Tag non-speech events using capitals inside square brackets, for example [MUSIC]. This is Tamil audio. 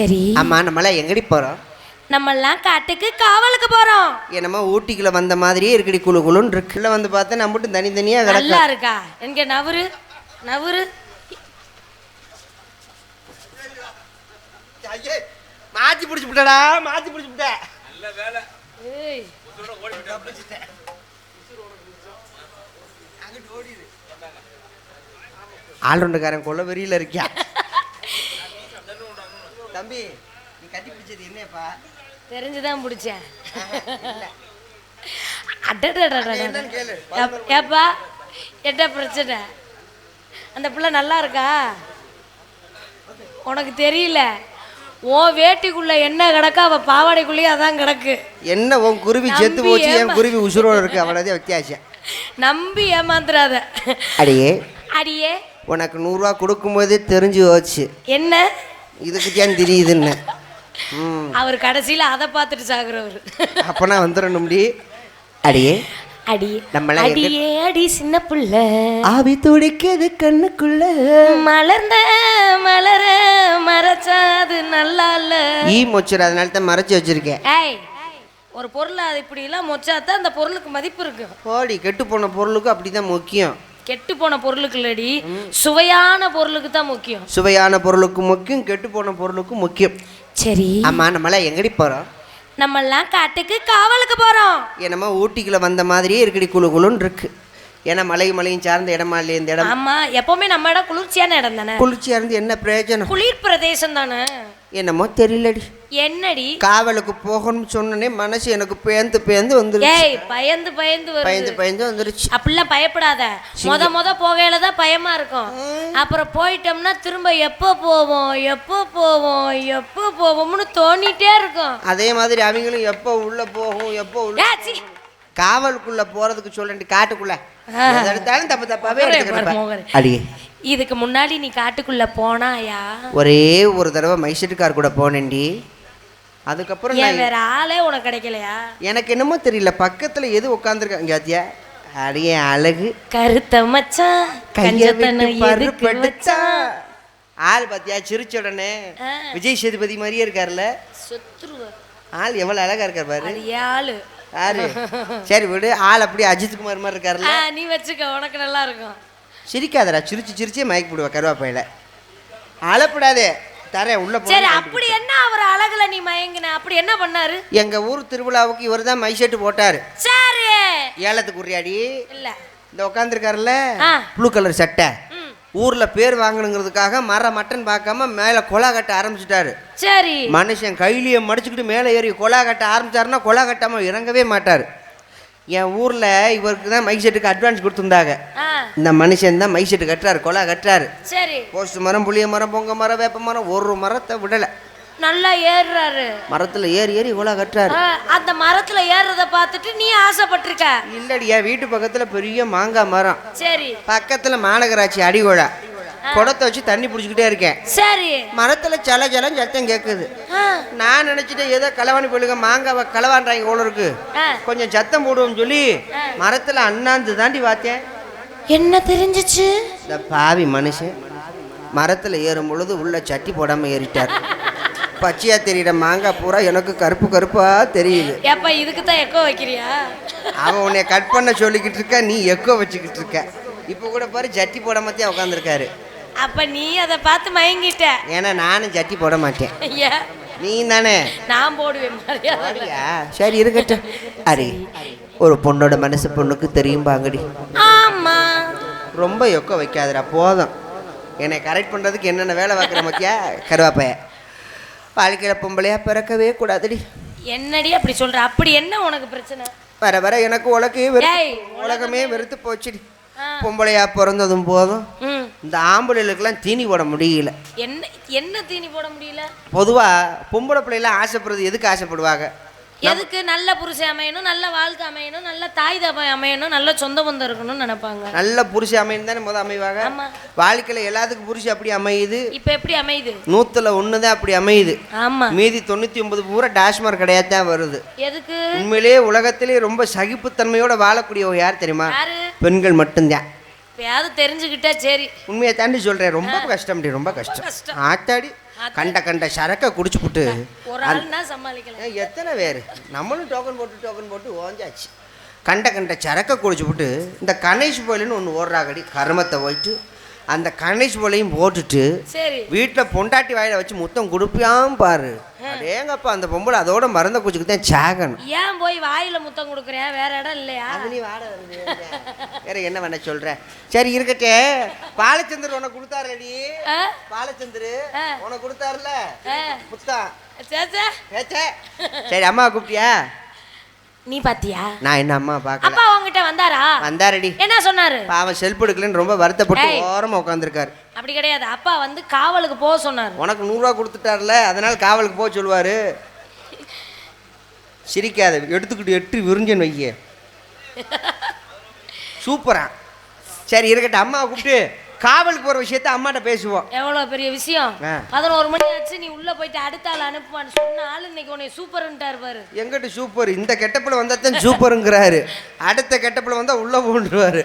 சரி. ஆமா நம்மளாம் எங்கடி போறோம்? நம்மெல்லாம் காட்டுக்கு காவலுக்கு போறோம். என்னமோ ஊட்டிக்குள்ள வந்த மாதிரியே இருக்குடி குழு குழுன்னு இருக்குல்ல வந்து பார்த்தா நம்ம மட்டும் தனித்தனியா கிடக்க நல்லா இருக்கா? எங்க நவரு நவரு மாத்தி பிடிச்சி விட்டடா மாத்தி பிடிச்சி விட்ட. ஏய், ஆல்ரவுண்டுக்காரன் கொள்ள வெறியில இருக்கியா? தம்பி நீ கட்டி பிடிச்சது என்னப்பா தெரிஞ்சுதான் பிடிச்சேன். ஏப்பா என்ன பிரச்சனை? அந்த பிள்ளை நல்லா இருக்கா? உனக்கு தெரியல. உன் வேட்டிக்குள்ள என்ன கிடக்கா? அவ பாவாடைக்குள்ளேயே அதான் கிடக்கு. என்ன உன் குருவி செத்து போச்சு என் குருவி உசுரோட இருக்கு அவ்வளோதான் வித்தியாசம். நம்பி ஏமாந்துறாத. அடியே. அடியே. உனக்கு நூறுரூவா கொடுக்கும்போதே தெரிஞ்சு போச்சு. என்ன? இதுக்கு தான் தெரியுதுன்னு. [LAUGHS] அவர் கடைசியில அதை பார்த்துட்டு சாகுறவர். [LAUGHS] அப்பனா வந்துடணும்டி அடியே. அடியே நம்மளாம் எங்க- அடியே அடி சின்ன புள்ள. ஆவி துடிக்குது கண்ணுக்குள்ள. மலர்ந்த மலர மறைச்சாது நல்லா இல்ல ஈ மொச்சுரு அதனால தான் மறைச்சு வச்சிருக்கேன். ஏய் ஒரு பொருள் அது இப்படி எல்லாம் மொச்சாதான் அந்த பொருளுக்கு மதிப்பு இருக்கு. போடி கெட்டு போன பொருளுக்கு அப்படிதான் முக்கியம். கெட்டு போன பொருளுக்கு இல்லடி சுவையான பொருளுக்கு தான் முக்கியம். சுவையான பொருளுக்கு முக்கியம் கெட்டு போன பொருளுக்கு முக்கியம். சரி. ஆமா நம்மளாம் எங்கடி போறோம்? நம்மெல்லாம் காட்டுக்கு காவலுக்கு போறோம். என்னமோ ஊட்டிக்குள்ள வந்த மாதிரியே இருக்குடி குழு குழுன்னு இருக்கு. ஏன்னா மலை மலையும் சார்ந்த இடமா இல்லையா இந்த இடம்? ஆமா எப்பவுமே நம்ம இடம் குளிர்ச்சியான இடம் தானே? குளிர்ச்சியா இருந்து என்ன பிரயோஜனம்? குளிர் பிரதேசம் தானே? என்னமோ தெரியலடி. என்னடி? காவலுக்கு போகணும்னு சொன்னனே மனசு எனக்கு பேந்து பேந்து வந்துருச்சு. ஏய் பயந்து பயந்து வருது. பயந்து பயந்து வந்துருச்சு. அப்படிலாம் பயப்படாத. முத முத போகையில தான் பயமா இருக்கும். அப்புறம் போயிட்டோம்னா திரும்ப எப்போ போவோம் எப்போ போவோம் எப்போ போவோம்னு தோணிட்டே இருக்கும். அதே மாதிரி அவங்களும் எப்போ உள்ள போகும் எப்போ உள்ள. காவலுக்குள்ள போறதுக்கு சொல்லண்டி காட்டுக்குள்ள. எடுத்தாலும் தப்பு தப்பாவே. அடியே. இதுக்கு முன்னாடி நீ காட்டுக்குள்ள போனாயா? ஒரே ஒரு தடவை மைசூர்கார் கூட போனேன்டி. அதுக்கப்புறம் வேற ஆளே உனக்கு கிடைக்கலையா? எனக்கு என்னமோ தெரியல பக்கத்துல எது உட்காந்துருக்காங்க ஜாத்தியா அடியே அழகு. கருத்த மச்சான் கைய விட்டு கஞ்சத்தனம் பரு எதுக்கு படுச்சான். வச்சான்? ஆள் பாத்தியா சிரிச்ச உடனே. விஜய் சேதுபதி மாதிரியே இருக்காருல்ல. செத்துருவ. ஆள் எவ்வளவு அழகா இருக்கார் பாரு. ஆளு. யாரு? சரி விடு ஆள் அப்படியே அஜித் குமார் மாதிரி இருக்காருல்ல. நீ வச்சுக்க உனக்கு நல்லா இருக்கும் சிரிக்காதடா சிரிச்சு சிரிச்சே மயக்கி போடுவா கருவாப்பையில. அழப்படாதே தரேன் உள்ள சரி அப்படி என்ன அவர் அழகுல நீ மயங்கின? அப்படி என்ன பண்ணாரு? எங்க ஊர் திருவிழாவுக்கு இவர் தான் மைசெட்டு போட்டாரு. சரி. ஏலத்துக்கு உரியாடி இல்ல. இந்த உட்காந்துருக்காருல்ல. ப்ளூ கலர் சட்டை. ஊர்ல பேர் வாங்கணுங்கிறதுக்காக மர மட்டன் பார்க்காம மேல கொலா கட்ட ஆரம்பிச்சிட்டாரு. சரி. மனுஷன் கைலியை மடிச்சுக்கிட்டு மேலே ஏறி கொலா கட்ட ஆரம்பிச்சாருன்னா கொலா கட்டாம இறங்கவே மாட்டார். என் ஊர்ல இவருக்கு தான் மைக் செட்டுக்கு அட்வான்ஸ் கொடுத்துருந்தாங்க. இந்த மனுஷன் தான் மைக் செட்டு கட்டுறாரு கொலா கட்டுறாரு. சரி. போஸ்ட் மரம் புளிய மரம் பொங்க மரம் வேப்ப மரம் ஒரு மரத்தை விடலை. நல்லா ஏறுறாரு. மரத்துல ஏறி ஏறி கொலா கட்டுறாரு. அந்த மரத்துல ஏறுறத பார்த்துட்டு நீ ஆசைப்பட்டிருக்க. இல்லடியா வீட்டு பக்கத்துல பெரிய மாங்காய் மரம். சரி. பக்கத்துல மாநகராட்சி அடிகோழா. குடத்தை வச்சு தண்ணி பிடிச்சிக்கிட்டே இருக்கேன். சரி. மரத்துல சல ஜலம் சத்தம் கேட்குது நான் நினைச்சிட்டு ஏதோ களவாணி போயிடுங்க மாங்காவை களவான்றாங்க போல இருக்கு. கொஞ்சம் சத்தம் போடுவோம்னு சொல்லி மரத்துல அண்ணாந்து தாண்டி பார்த்தேன். என்ன தெரிஞ்சிச்சு? இந்த பாவி மனுஷன். மரத்துல ஏறும் பொழுது உள்ள சட்டி போடாம ஏறிட்டார். பச்சையா தெரியுற மாங்காய் பூரா எனக்கு கருப்பு கருப்பா தெரியுது. ஏப்பா இதுக்கு தான் எக்கோ வைக்கிறியா? அவன் உன்னை கட் பண்ண சொல்லிக்கிட்டு இருக்க நீ எக்கோ வச்சுக்கிட்டு இருக்க. இப்போ கூட பாரு சட்டி போடாம தான் உட்காந்துருக்காரு அப்ப நீ அதை பார்த்து மயங்கிட்ட. ஏன்னா நானும் சட்டி போட மாட்டேன். நீ தானே நான் போடுவேன்? சரி இருக்கட்டும். அரி ஒரு பொண்ணோட மனசு பொண்ணுக்கு தெரியும் பாங்கடி. ஆமா. ரொம்ப எக்கோ வைக்காதடா போதும். என்னை கரெக்ட் பண்ணுறதுக்கு என்னென்ன வேலை பார்க்குற மக்கியா கருவாப்பைய. வாழ்க்கையில் பொம்பளையா பிறக்கவே கூடாதுடி. என்னடி அப்படி சொல்ற? அப்படி என்ன உனக்கு பிரச்சனை? வர வர எனக்கு உலகே ஏய் உலகமே வெறுத்து போச்சுடி. பொம்பளையா பிறந்ததும் போதும். ம். இந்த ஆம்பளைகளுக்கெல்லாம் தீனி போட முடியல. என்ன என்ன தீனி போட முடியல? பொதுவாக பொம்பளை பிள்ளைலாம் ஆசைப்படுறது எதுக்கு ஆசைப்படுவாங்க? எதுக்கு நல்ல புருஷன் அமையணும் நல்ல வாழ்க்கை அமையணும் நல்ல தாய் தப்பை அமையணும் நல்ல சொந்த பந்தம் இருக்கணும்னு நினைப்பாங்க. நல்ல புருஷன் அமையும் தானே முதல் அமைவாங்க? ஆமா. வாழ்க்கையில் எல்லாத்துக்கும் புருஷன் அப்படி அமையுது. இப்ப எப்படி அமையுது? நூற்றுல ஒன்று தான் அப்படி அமையுது. ஆமா. மீதி தொண்ணூற்றி ஒன்பது பூரா டாஷ்மார் கிடையாது தான் வருது. எதுக்கு? உண்மையிலேயே உலகத்திலே ரொம்ப சகிப்புத்தன்மையோட வாழக்கூடியவங்க யார் தெரியுமா? பெண்கள் மட்டும்தான். இப்பயாவது தெரிஞ்சுக்கிட்டா சரி. உண்மையை தாண்டி சொல்கிறேன் ரொம்ப கஷ்டம் டி, ரொம்ப கஷ்டம். கஷ்டம். ஆத்தாடி. கண்ட கண்ட சரக்கை குடிச்சுப்புட்டு ஒரு ஆள்னா சமாளிக்கலாம் எத்தனை பேர்? நம்மளும் டோக்கன் போட்டு டோக்கன் போட்டு ஓஞ்சாச்சு. கண்ட கண்ட சரக்கை குடிச்சுப்புட்டு இந்த கணேஷ் போயிலுன்னு ஒன்று ஓடுறாங்கடி கருமத்தை போயிட்டு அந்த கணேஷ் போலையும் போட்டுட்டு சரி. வீட்டில் பொண்டாட்டி வாயில வச்சு முத்தம் கொடுப்பியாம் பாரு. அடேங்கப்பா அந்த பொம்பளை அதோட மறந்த குச்சிக்கு தான் சாகணும். ஏன் போய் வாயில முத்தம் கொடுக்குறேன் வேற இடம் இல்லையா? அது நீ வாட வருது வேற என்ன பண்ண சொல்ற. சரி இருக்கட்டே பாலச்சந்தர் உனக்கு கொடுத்தாருடி? பாலச்சந்தர். உனக்கு கொடுத்தாருல. ஆ. முத்தா சே, சே. ஏச்சே சரி அம்மா கூப்பிட்டியா? நீ பாத்தியா? நான் என்ன அம்மா பார்க்கல. அப்பா உங்ககிட்ட வந்தாரா? வந்தாரடி. என்ன சொன்னாரு? பாவம் செல்ஃப் எடுக்கலன்னு ரொம்ப வருத்தப்பட்டு. ஓரமா உட்காந்துருக்காரு அப்படி கிடையாது. அப்பா வந்து காவலுக்கு போக சொன்னாரு. உனக்கு நூறுரூவா கொடுத்துட்டார்ல அதனால காவலுக்கு போக சொல்லுவாரு. சிரிக்காத எடுத்துக்கிட்டு எட்டு விரிஞ்சன் வைய [LAUGHS] சூப்பரா. சரி இருக்கட்டும். அம்மாவை கூப்பிட்டு காவலுக்கு போகிற விஷயத்த அம்மாட்ட பேசுவோம். எவ்வளவு பெரிய விஷயம். பதினோரு மணி ஆச்சு நீ உள்ள போயிட்டு அடுத்த ஆள் அனுப்புவான்னு சொன்ன ஆளு இன்னைக்கு உன்னை சூப்பர்ன்ட்டாரு பாரு. எங்கிட்ட சூப்பர் இந்த கெட்டப்பில் வந்தால் தான் சூப்பருங்கிறாரு அடுத்த கெட்டப்பில் வந்தால் உள்ளே போண்டுருவாரு